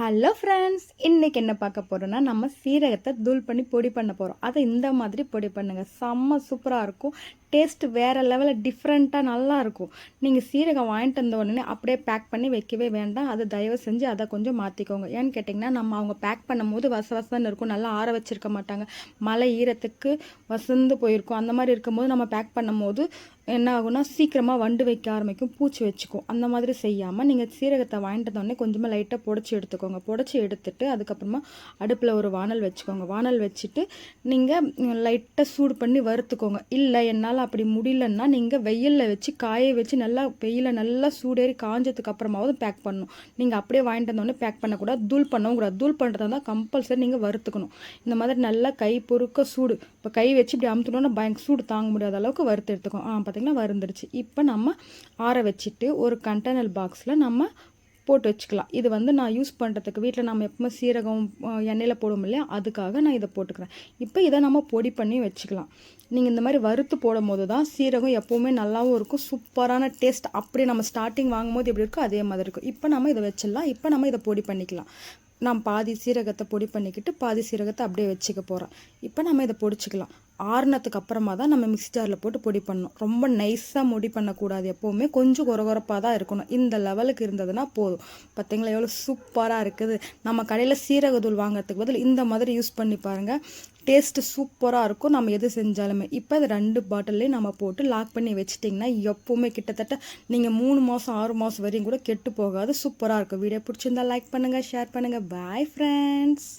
Hello friends இன்றைக்கி என்ன பார்க்க போகிறோன்னா நம்ம சீரகத்தை தூள் பண்ணி பொடி பண்ண போகிறோம் அதை இந்த மாதிரி பொடி பண்ணுங்கள் செம்ம சூப்பராக இருக்கும். டேஸ்ட் வேறு லெவலில் டிஃப்ரெண்ட்டாக நல்லாயிருக்கும் நீங்கள் சீரகம் வாங்கிட்டு வந்த உடனே அப்படியே பேக் பண்ணி வைக்கவே வேண்டாம். அதை தயவு செஞ்சு அதை கொஞ்சம் மாற்றிக்கோங்க ஏன்னு கேட்டிங்கன்னா நம்ம அவங்க பேக் பண்ணும்போது வச வசன்னு இருக்கும். நல்லா ஆற வச்சிருக்க மாட்டாங்க. மழை ஈரத்துக்கு வசந்து போயிருக்கும். அந்த மாதிரி இருக்கும்போது நம்ம பேக் பண்ணும்போது என்ன ஆகும்னா சீக்கிரமாக வண்டு வைக்க ஆரம்பிக்கும். பூச்சி வச்சுக்கும். அந்த மாதிரி செய்யாமல் நீங்கள் சீரகத்தை வாங்கிட்டு வந்தோடனே கொஞ்சமாக லைட்டாக புடச்சி எடுத்துக்கோங்க. புடச்சி எடுத்துட்டு அதுக்கப்புறமா அடுப்பில் ஒரு வானல் வச்சுக்கோங்க. வானல் வச்சுட்டு நீங்கள் லைட்டாக சூடு பண்ணி வறுத்துக்கோங்க. இல்லை என்னால் அப்படி முடியலன்னா நீங்கள் வெயிலில் வச்சு காய வச்சு நல்லா வெயிலில் நல்லா சூடேறி காஞ்சதுக்கு அப்புறமாவது பேக் பண்ணணும். நீங்கள் அப்படியே வாங்கிட்டு வந்தோடனே பேக் பண்ணக்கூடாது. தூள் பண்ணவும் கூடாது. தூள் பண்ணுறதா இருந்தால் கம்பல்சரி நீங்கள் வறுத்துக்கணும். இந்த மாதிரி நல்லா கை பொறுக்க சூடு. இப்போ கை வச்சு இப்படி அமுத்துனோன்னா பயங்க சூடு தாங்க முடியாத அளவுக்கு வறுத்து எடுத்துக்கோம் ஆ பார்த்தீங்கன்னா வறுந்துருச்சு. இப்போ நம்ம ஆற வச்சுட்டு ஒரு கண்டெய்னர் பாக்ஸில் நம்ம போட்டு வச்சுக்கலாம். இது வந்து நான் யூஸ் பண்ணுறதுக்கு வீட்டில் நம்ம எப்பவுமே சீரகம் எண்ணெயில் போடுவோம் இல்லையா? அதுக்காக நான் இதை போட்டுக்கிறேன். இப்போ இதை நம்ம பொடி பண்ணி வச்சுக்கலாம். நீங்கள் இந்த மாதிரி வறுத்து போடும் போது தான் சீரகம் எப்போவுமே நல்லாவும் இருக்கும். சூப்பரான டேஸ்ட் அப்படி நம்ம ஸ்டார்டிங் வாங்கும்போது எப்படி இருக்கோ அதே மாதிரி இருக்கும். இப்போ நம்ம இதை வச்சிடலாம். இப்போ நம்ம இதை பொடி பண்ணிக்கலாம். நான் பாதி சீரகத்தை பொடி பண்ணிக்கிட்டு பாதி சீரகத்தை அப்படியே வச்சுக்க போகிறேன் இப்போ நம்ம இதை பொடிச்சிக்கலாம். ஆறுனதுக்கு அப்புறமா தான் நம்ம மிக்ஸி ஜாரில் போட்டு பொடி பண்ணணும். ரொம்ப நைஸாக முடி பண்ணக்கூடாது எப்போவுமே. கொஞ்சம் குறகுறப்பாக தான் இருக்கணும். இந்த லெவலுக்கு இருந்ததுன்னா போதும். பார்த்தீங்களா எவ்வளோ சூப்பராக இருக்குது. நம்ம கடையில் சீரகத்தூள் வாங்குறதுக்கு பதில் இந்த மாதிரி யூஸ் பண்ணி பாருங்கள் டேஸ்ட்டு சூப்பராக இருக்கும். நம்ம எது செஞ்சாலுமே. இப்போ இது ரெண்டு பாட்டில்லையும் நம்ம போட்டு லாக் பண்ணி வச்சிட்டிங்கன்னா எப்போவுமே கிட்டத்தட்ட நீங்கள் மூணு மாதம் ஆறு மாதம் வரையும் கூட கெட்டு போகாது. சூப்பராக இருக்கும். வீடியோ பிடிச்சிருந்தா லைக் பண்ணுங்கள் ஷேர் பண்ணுங்கள் பாய் ஃப்ரெண்ட்ஸ்